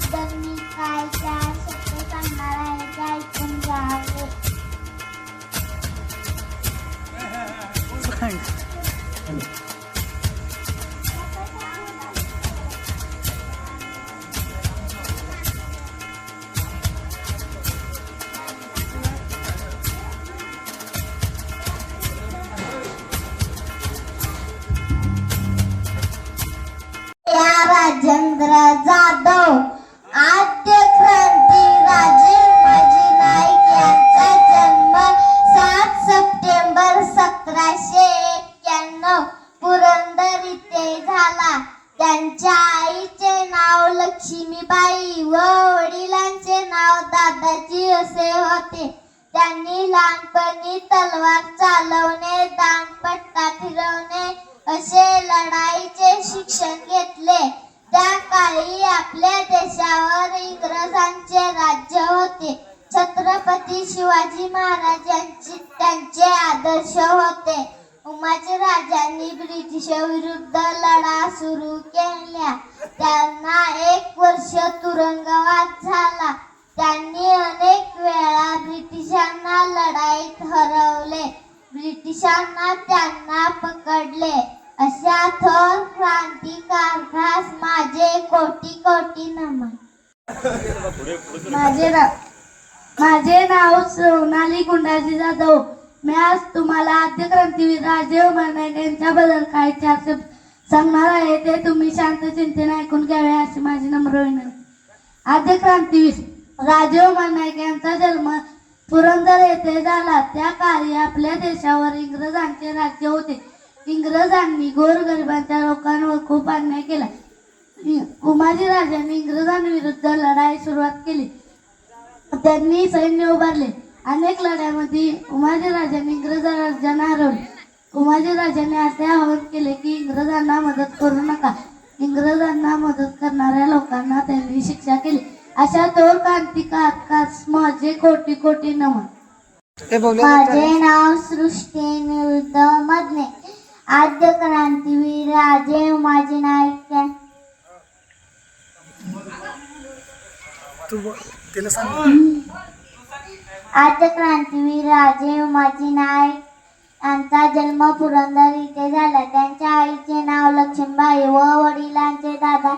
बद्दल मी काय चार शब्द सांगणार आहे ते ऐकून घ्यावे राजेंद्र जाधव. आद्य क्रांती राजे माजी नाईक यांचा जन्म सात सप्टेंबर सतराशे एक्क्याण्णव. पुरंदर इथे झाला. त्यांच्या आईचे नाव लक्ष्मीबाई व वडिलांचे नाव दादाजी असे होते. त्यांनी लहानपणी तलवार चालवणे दांडपट्टा फिरवणे असे लढाईचे शिक्षण घेतले. त्या काळी आपल्या देशावर इंग्रजांचे राज्य होते. छत्रपती शिवाजी महाराजांचे त्यांचे आदर्श होते. उमाजी राजांनी ब्रिटिश विरुद्ध लढा सुरू केल्या. त्यांना एक वर्ष तुरुंगवास झाला. त्यांनी अनेक वेळा ब्रिटिशांना लढाईत हरवले. ब्रिटिशांना त्यांना पक माझे नाव माझे नाव सोनाली गुंडाजी जाधव. मी आज तुम्हाला आद्य क्रांतीवीर राजीव मरणे यांच्याबद्दल काही चार सांगणार आहे ते तुम्ही शांत चिंतेने ऐकून घ्यावे अशी माझी नम्र विनंती. आद्य क्रांतीवीर राजीव उमानायक यांचा जन्म पुरंदर येथे झाला. त्या काळी आपल्या देशावर इंग्रजांचे राज्य होते. इंग्रजांनी गोरगरिबांच्या लोकांवर खूप अन्याय केला. उमाजी राजांनी इंग्रजांविरुद्ध लढाई सुरुवात केली. त्यांनी सैन्य उभारले. अनेक लढ्यामध्ये उमाजी राजांनी इंग्रज राज्यांना हरवले. उमाजी राजांनी असे आवाहन केले की इंग्रजांना मदत करू नका. इंग्रजांना मदत करणाऱ्या लोकांना त्यांनी शिक्षा केली. अशा थोर क्रांतिकार माझे कोटी कोटी नमन. माझे नाव सृष्टी निवृत्त मधने आद्य क्रांतीवीर राजे उमाजी नाईक. या- आद्य क्रांतीवीर राजे उमाजी नाईक यांचा जन्म पुरंदर इथे झाला. त्यांच्या आईचे नाव लक्ष्मीबाई व वडिलांचे दादा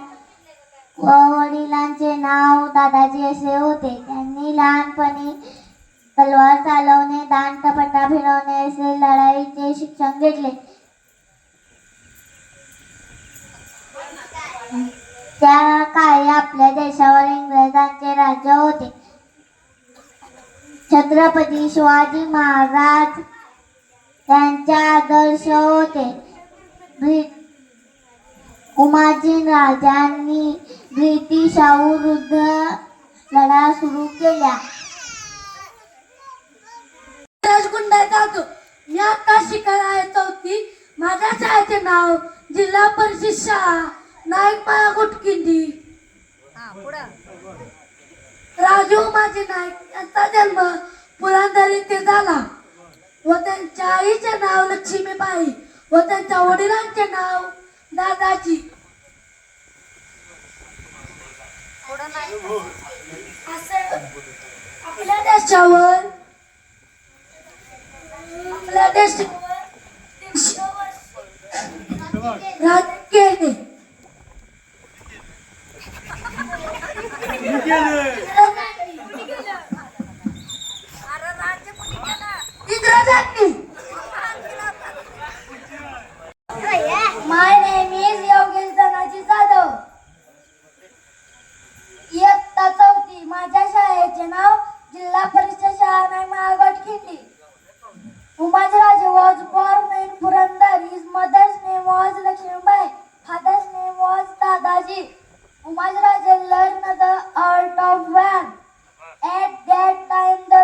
व वडिलांचे नाव दादाजी असे होते त्यांनी लहानपणी तलवार चालवणे दांडपट्टा फिरवणे असे लढाईचे शिक्षण घेतले त्या काळी आपल्या देशावर इंग्रजांचे राज्य होते. छत्रपती शिवाजी महाराज त्यांचे आदर्श होते. ब्रि- उमाजी राजांनी ब्रिटिशाविरुद्ध लढा सुरू केला. राजगुंडा जातो. मी आता शिकायला आहे चौथी माझ्या शाळेचे नाव जिल्हा परिषद शाळा नाईक माया गुटकिंडी राजू माझे नाईक यांचा जन्म पुरंदर येथे झाला. व त्यांच्या आईचे नाव लक्ष्मीबाई व त्यांच्या वडिलांचे नाव दादाजी. असे आपल्या देशावर आपल्या देशावर राज्य केले इंग्रजांनी my name is Yogesh Dhanaji Jadhav इयत्ता चौथी माझ्या शाळेचे नाव जिल्हा परिषद शाळा नाही महागड खिंडी Umaji Raje was born in Purandar. His mother's name was Lakshmibai. Father's name was Dadaji. Umajiraje learned the art of war. At that time, the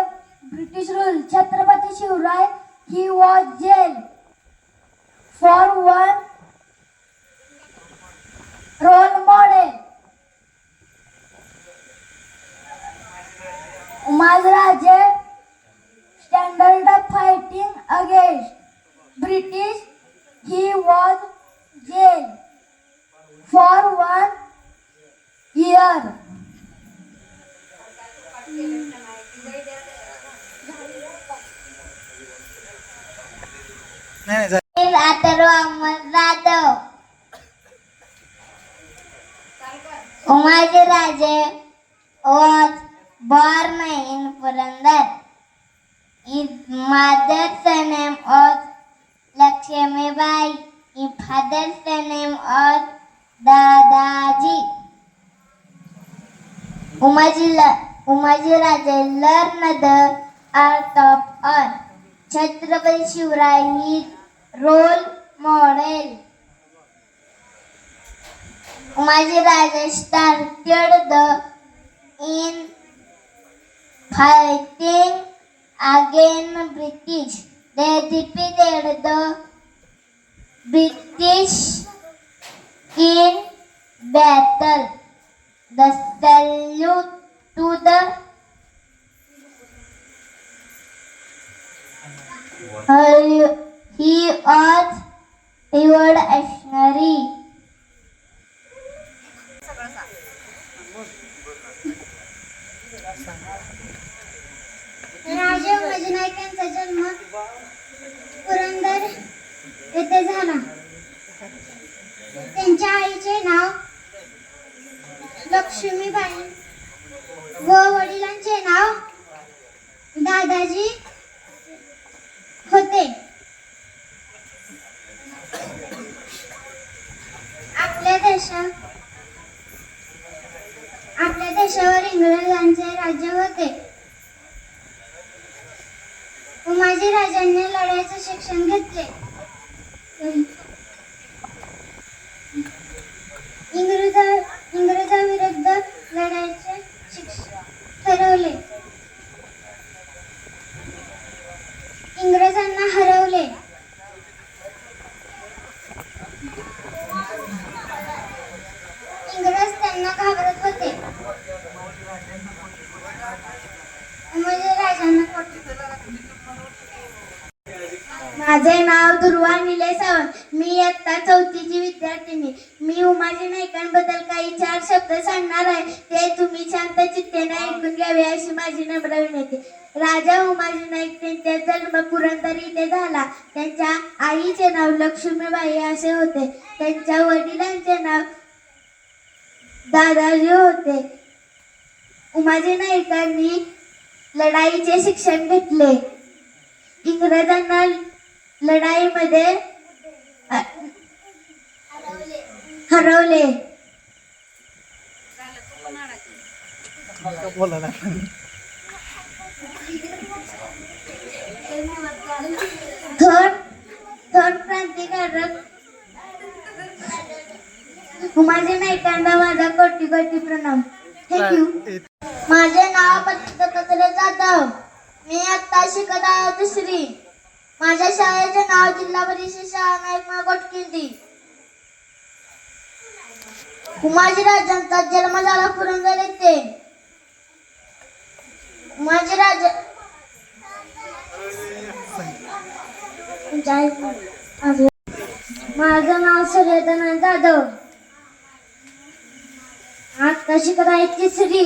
British rule. Chhatrapati Shivarai, he was jailed for one role model. Umajiraje standard fighting against British, he was jailed for one year. Umaji Raje was born in Purandar is mother's name of Lakshmibai is father's name of Dadaji. Umaji Umaji Raje learn the art of uh Chhatrapati Shivrai he role model. Umaji Raje started the in fighting against British. They defeated the British in battle. The salute to the he was revolutionary. राजे वृद्ध झाला त्यांच्या आईचे नाव लक्ष्मीबाई. व वडिलांचे नाव दादाजी होते. आपल्या देशात आपल्या देशावर इंग्रजांचे राज्य होते. उमाजी राजांनी लढाईचे शिक्षण घेतले. इंग्रजा इंग्रजाविरुद्ध लढायचे शिक्षण ठरवले इंग्रजांना हरवले इंग्रज त्यांना घाबरत होते उमाजी राजांना कोट- माझे नाव दुर्वा निलय सावंत मी इयत्ता चौथीची विद्यार्थिनी. मी उमाजी नाईकांबद्दल काही चार शब्द सांगणार आहे. ते तुम्ही शांत चित्तेने ऐकून घ्यावे अशी माझी नम्र विनंती. राजा उमाजी नाईक त्यांचा जन्म पुरंदर इथे झाला. त्यांच्या आईचे नाव लक्ष्मीबाई असे होते. त्यांच्या वडिलांचे नाव दादाजी होते. उमाजी नाईकांनी लढाईचे शिक्षण घेतले. इंग्रजांना लढाईमध्ये हरवले. बोला ना थर्ड थोर क्रांतिकारक. उमाजी नायकांना माझा कोटी कोटी प्रणाम थँक्यू माझे नाव पत्र जाधव. मी आता शिकत आहे दुसरी. माझ्या शाळेचे नाव जिल्हा परिषद शाळा नाईक मागोट किंदी उमाजी राजांचा जन्म झाला पुरंदर येथे उमाजीराज माझं नाव सूर्यधना जाधव. आज कशी करायची श्री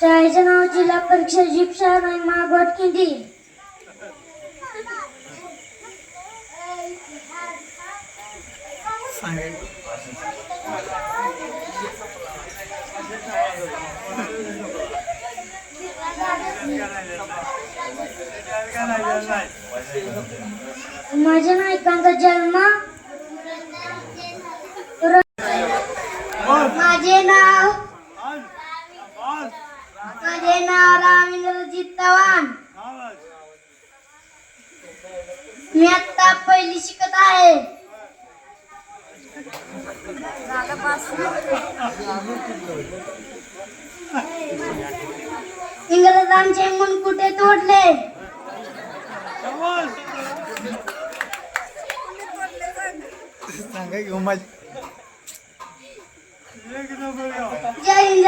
शाळेचे नाव जिल्हा परीक्षा जीप शाळा नाही मागवत माझ्या नायकांचा जन्म माझे नाव माझे नाव रामेंद्रजीत चव्हाण. मी आता पहिली शिकत आहे. इंग्रजांचे मुनकुटे तोडले? सांगा की जय हिंद